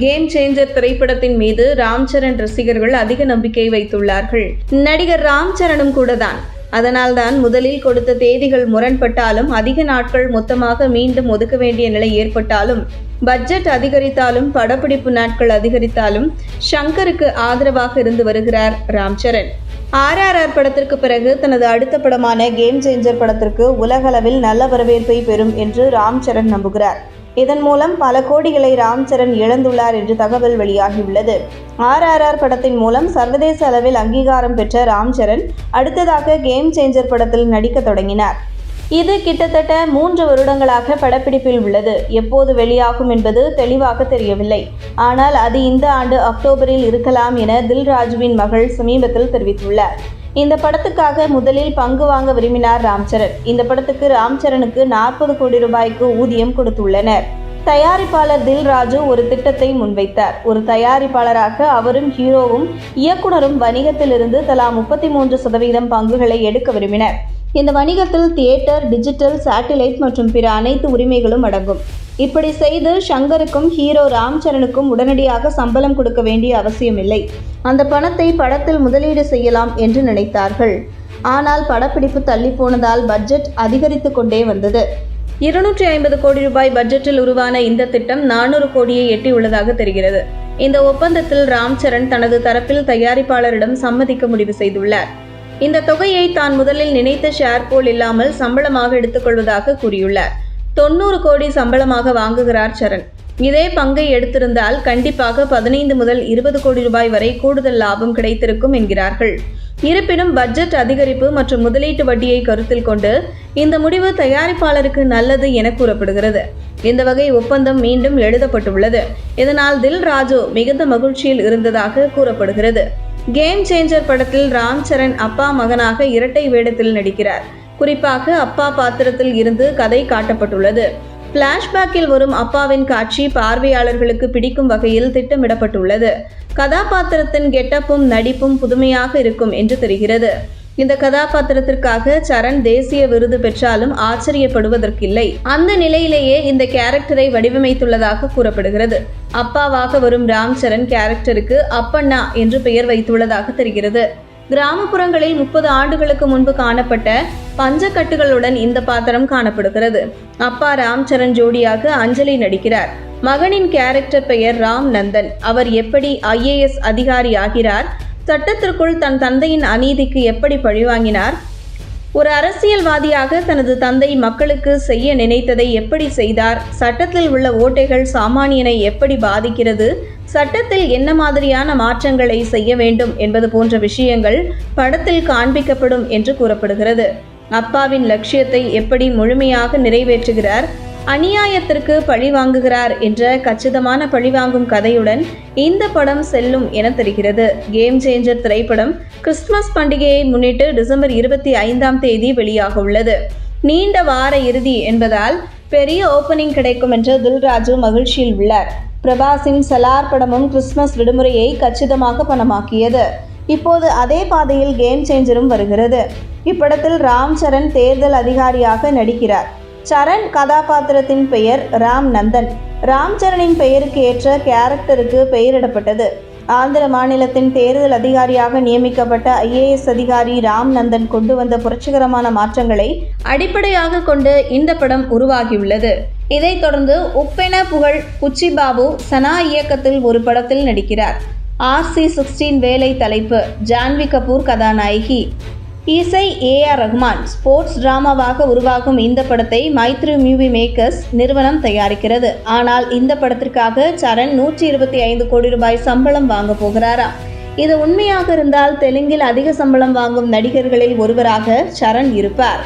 Game changer திரைப்படத்தின் மீது ராம் சரண் ரசிகர்கள் அதிக நம்பிக்கை வைத்துள்ளார்கள். நடிகர் ராம் சரணும் கூட தான் அதனால்தான் முதலில் கொடுத்த தேதிகள் முரண்பட்டாலும் அதிக நாட்கள் மொத்தமாக மீண்டும் ஒதுக்க வேண்டிய நிலை ஏற்பட்டாலும் பட்ஜெட் அதிகரித்தாலும் படப்பிடிப்பு நாட்கள் அதிகரித்தாலும் ஷங்கருக்கு ஆதரவாக இருந்து வருகிறார் ராம் சரண். ஆர்ஆர்ஆர் படத்திற்கு பிறகு தனது அடுத்த படமான கேம் சேஞ்சர் படத்திற்கு உலகளவில் நல்ல வரவேற்பை பெறும் என்று ராம் சரண் நம்புகிறார். இதன் மூலம் பல கோடிகளை ராம் சரண் இழந்துள்ளார் என்று தகவல் வெளியாகியுள்ளது. ஆர்ஆர்ஆர் படத்தின் மூலம் சர்வதேச அளவில் அங்கீகாரம் பெற்ற ராம் சரண் அடுத்ததாக கேம் சேஞ்சர் படத்தில் நடிக்க தொடங்கினார். இது கிட்டத்தட்ட மூன்று வருடங்களாக படப்பிடிப்பில் உள்ளது. எப்போது வெளியாகும் என்பது தெளிவாக தெரியவில்லை. ஆனால் அது இந்த ஆண்டு அக்டோபரில் இருக்கலாம் என தில்ராஜுவின் மகள் சமீபத்தில் தெரிவித்துள்ளார். இந்த படத்துக்காக முதலில் பங்கு வாங்க விரும்பினார் ராம்சரண் இந்த படத்துக்கு ராம்சரனுக்கு நாற்பது கோடி ரூபாய்க்கு ஊதியம் கொடுத்துள்ளனர். தயாரிப்பாளர் தில்ராஜு ஒரு திட்டத்தை முன்வைத்தார். ஒரு தயாரிப்பாளராக அவரும் ஹீரோவும் இயக்குனரும் வணிகத்திலிருந்து தலா முப்பத்தி மூன்று சதவீதம் பங்குகளை எடுக்க விரும்பினர். இந்த வணிகத்தில் தியேட்டர் டிஜிட்டல் சேட்டிலைட் மற்றும் பிற அனைத்து உரிமைகளும் அடங்கும். இப்படி செய்து ஷங்கருக்கும் ஹீரோ ராம் சரணுக்கும் உடனடியாக சம்பளம் கொடுக்க வேண்டிய அவசியமில்லை. அந்த பணத்தை படத்தில் முதலீடு செய்யலாம் என்று நினைத்தார்கள். ஆனால் படப்பிடிப்பு தள்ளி போனதால் பட்ஜெட் அதிகரித்து கொண்டே வந்தது. இருநூற்றி ஐம்பது கோடி ரூபாய் பட்ஜெட்டில் உருவான இந்த திட்டம் நானூறு கோடியை எட்டியுள்ளதாக தெரிகிறது. இந்த ஒப்பந்தத்தில் ராம் சரண் தனது தரப்பில் தயாரிப்பாளரிடம் சம்மதிக்க முடிவு செய்துள்ளார். இந்த தொகையை தான் முதலில் நினைத்த ஷேர் போல் இல்லாமல் சம்பளமாக எடுத்துக்கொள்வதாக கூறியுள்ளார். தொண்ணூறு கோடி சம்பளமாக வாங்குகிறார் சரண். இதே பங்கை எடுத்திருந்தால் கண்டிப்பாக பதினைந்து முதல் இருபது கோடி ரூபாய் வரை கூடுதல் லாபம் கிடைத்திருக்கும் என்கிறார்கள். இருப்பினும் பட்ஜெட் அதிகரிப்பு மற்றும் முதலீட்டு வட்டியை கருத்தில் கொண்டு இந்த முடிவு தயாரிப்பாளருக்கு நல்லது என கூறப்படுகிறது. இந்த வகை ஒப்பந்தம் மீண்டும் எழுதப்பட்டுள்ளது. இதனால் தில் ராஜு மிகுந்த மகிழ்ச்சியில் இருந்ததாக கூறப்படுகிறது. கேம் சேஞ்சர் படத்தில் ராம் சரண் அப்பா மகனாக இரட்டை வேடத்தில் நடிக்கிறார். குறிப்பாக அப்பா பாத்திரத்தில் இருந்து கதை காட்டப்பட்டுள்ளது. பிளாஷ்பேக்கில் வரும் அப்பாவின் காட்சி பார்வையாளர்களுக்கு பிடிக்கும் வகையில் திட்டமிடப்பட்டுள்ளது. கதாபாத்திரத்தின் கெட்டப்பும் நடிப்பும் புதுமையாக இருக்கும் என்று தெரிகிறது. இந்த கதாபாத்திரத்திற்காக சரண் தேசிய விருது பெற்றாலும் ஆச்சரியப்படுவதற்கில்லை. அந்த நிலையிலேயே இந்த கேரக்டரை வடிவமைத்துள்ளதாக கூறப்படுகிறது. அப்பாவாக வரும் ராம் சரண் கேரக்டருக்கு அப்பண்ணா என்று பெயர் வைத்துள்ளதாக தெரிகிறது. கிராமப்புறங்களில் முப்பது ஆண்டுகளுக்கு முன்பு காணப்பட்ட பஞ்சக்கட்டுகளுடன் இந்த பாத்திரம் காணப்படுகிறது. அப்பா ராம் சரண் ஜோடியாக அஞ்சலி நடிக்கிறார். மகனின் கேரக்டர் பெயர் ராம் நந்தன். அவர் எப்படி ஐஏஎஸ் அதிகாரி ஆகிறார் சட்டத்திற்குள் தன் தந்தையின் அநீதிக்கு எப்படி பழிவாங்கினார் ஒரு அரசியல்வாதியாக தனது தந்தை மக்களுக்கு செய்ய நினைத்ததை எப்படி செய்தார்? சட்டத்தில் உள்ள ஓட்டைகள் சாமானியனை எப்படி பாதிக்கிறது? சட்டத்தில் என்ன மாதிரியான மாற்றங்களை செய்ய வேண்டும் என்பது போன்ற விஷயங்கள் படத்தில் காண்பிக்கப்படும் என்று கூறப்படுகிறது. அப்பாவின் லட்சியத்தை எப்படி முழுமையாக நிறைவேற்றுகிறார்? அநியாயத்திற்கு பழி வாங்குகிறார் என்ற கச்சிதமான பழிவாங்கும் கதையுடன் இந்த படம் செல்லும் என தெரிகிறது. கேம் சேஞ்சர் திரைப்படம் கிறிஸ்துமஸ் பண்டிகையை முன்னிட்டு டிசம்பர் இருபத்தி ஐந்தாம் தேதி வெளியாக உள்ளது நீண்ட வார இறுதி என்பதால் பெரிய ஓப்பனிங் கிடைக்கும் என்று தில்ராஜு மகிழ்ச்சியில் உள்ளார். பிரபாஸின் சலார் படமும் கிறிஸ்துமஸ் விடுமுறையை கச்சிதமாக பணமாக்கியது. இப்போது அதே பாதையில் கேம் சேஞ்சரும் வருகிறது. இப்படத்தில் ராம் சரண் தேர்தல் அதிகாரியாக நடிக்கிறார். சரண் கதாபாத்திரத்தின் பெயர் ராம் நந்தன். ராம் சரணின் பெயருக்கு ஏற்ற கேரக்டருக்கு பெயரிடப்பட்டது. ஆந்திர மாநிலத்தின் தேர்தல் அதிகாரியாக நியமிக்கப்பட்ட ஐஏஎஸ் அதிகாரி ராம் நந்தன் கொண்டு வந்த புரட்சிகரமான மாற்றங்களை அடிப்படையாக கொண்டு இந்த படம் உருவாகியுள்ளது. இதைத் தொடர்ந்து உப்பென புகழ் குச்சி பாபு சனா இயக்கத்தில் ஒரு படத்தில் நடிக்கிறார். ஆர்சி சிக்ஸ்டீன் வேலை தலைப்பு. ஜான்வி கபூர் கதாநாயகி. இசை ஏ ஆர் ரஹ்மான் ஸ்போர்ட்ஸ் டிராமாவாக உருவாகும் இந்த படத்தை மைத்ரி மியூவி மேக்கர்ஸ் நிறுவனம் தயாரிக்கிறது. ஆனால் இந்த படத்திற்காக சரண் நூற்றி இருபத்தி ஐந்து கோடி ரூபாய் சம்பளம் வாங்க போகிறாராம் இது உண்மையாக இருந்தால் தெலுங்கில் அதிக சம்பளம் வாங்கும் நடிகர்களில் ஒருவராக சரண் இருப்பார்.